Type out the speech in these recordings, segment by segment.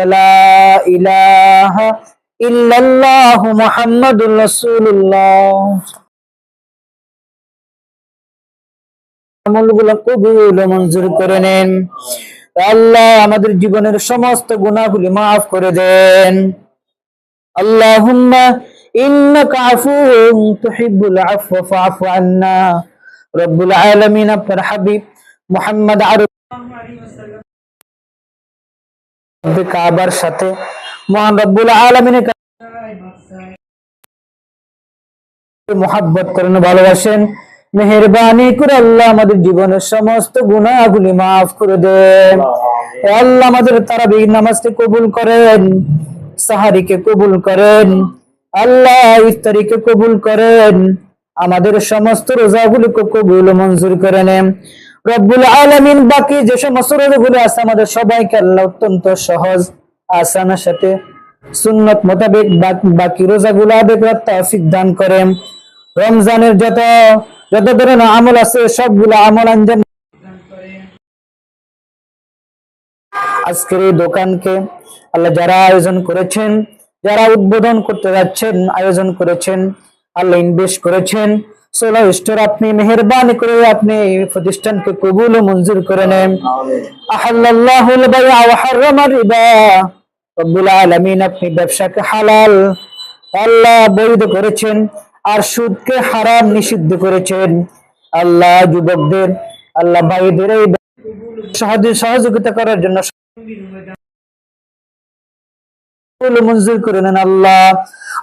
لا إله إلا الله محمد رسول الله আমলগুলো কবুল ও মঞ্জুর করে নেন আল্লাহ আমাদের জীবনের সমস্ত গুনাহগুলি মাফ করে দেন আল্লাহুম্মা ইন্নাকা আফুউন তুহিব্বুল আফওয়া ফাআফু আন্না রব্বুল আলামিন আপনার হাবিব মুহাম্মদ আরবি কাবার সাথে মহান রব্বুল আলামিনের মোহাব্বত করেন ভালোবাসেন। মেহরবানি করে আল্লাহ আমাদের জীবনের সমস্ত গুণাগুলি মাফ করে দেন। আল্লাহ আমাদের তারাবি নামাজকে কবুল করেন সাহারিকে কবুল করেন আল্লাহ ইফতারিকে কবুল করেন আমাদের সমস্ত রোজাগুলিকে কবুল মঞ্জুর করে নেন। রব্বুল আলামিন বাকি যে সমস্ত রোজাগুলো আছে আমাদের সবাইকে আল্লাহ অত্যন্ত সহজ আসানের সাথে সুন্নত মোতাবেক বাকি রোজাগুলো করার তৌফিক দান করেন। রমজানের যত যত ধরনের আমল আছে, সবগুলো আমল আঞ্জাম আজকের এই দোকানকে আল্লাহ যারা আয়োজন করেছেন, যারা উদ্বোধন করতে যাচ্ছেন, আয়োজন করেছেন আল্লাহ ইনভেস্ট করেছেন। সোলা স্টোর আপনি মেহরবানি করে আপনি এই প্রতিষ্ঠানকে কবুল ও মঞ্জুর করে নেন। আহাল্লাহুল বাইআ ওয়া হাররামার রিবা রব্বুল আলামিন আপনি ব্যবসাকে হালাল আল্লাহ বৈধ করেছেন আর সুদকে হারাম নিষিদ্ধ করেছেন। আল্লাহ যুবকদের আল্লাহ ভাইদের এই সহজে সহযোগিতা করার জন্য মঞ্জুর করে নেন আল্লাহ।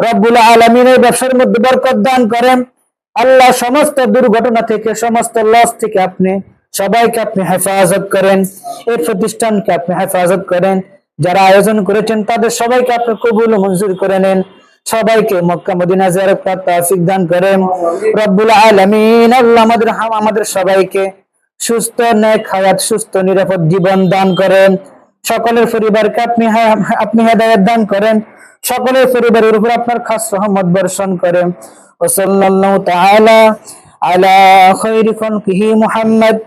রব্বুল আলমিন এই ব্যবসার মধ্যে বরকত দান করেন। আল্লাহ সমস্ত দুর্ঘটনা থেকে, সমস্ত লস থেকে আপনি সবাইকে আপনি হেফাজত করেন। এই প্রতিষ্ঠানকে আপনি হেফাজত করেন। যারা আয়োজন করেছেন, তাদের সবাইকে আপনি কবুল মঞ্জুর করে নেন। সবাইকে মক্কা, মদিনা জিয়ারত করার দান করেন। রব্বুল আলামিন, আল্লাহ আমাদের হাম, আমাদের সবাইকে সুস্থ, নেক হায়াত, সুস্থ, নিরাপদ জীবন দান করেন। সকলের পরিবারকে আপনি আপনি হেদায়ত দান করেন। সকলের পরিবারের উপর আপনার খাস রহমত বর্ষণ করেন। ও সাল্লাল্লাহু তাআলা আলা খায়রি খালকিহি মুহাম্মদ।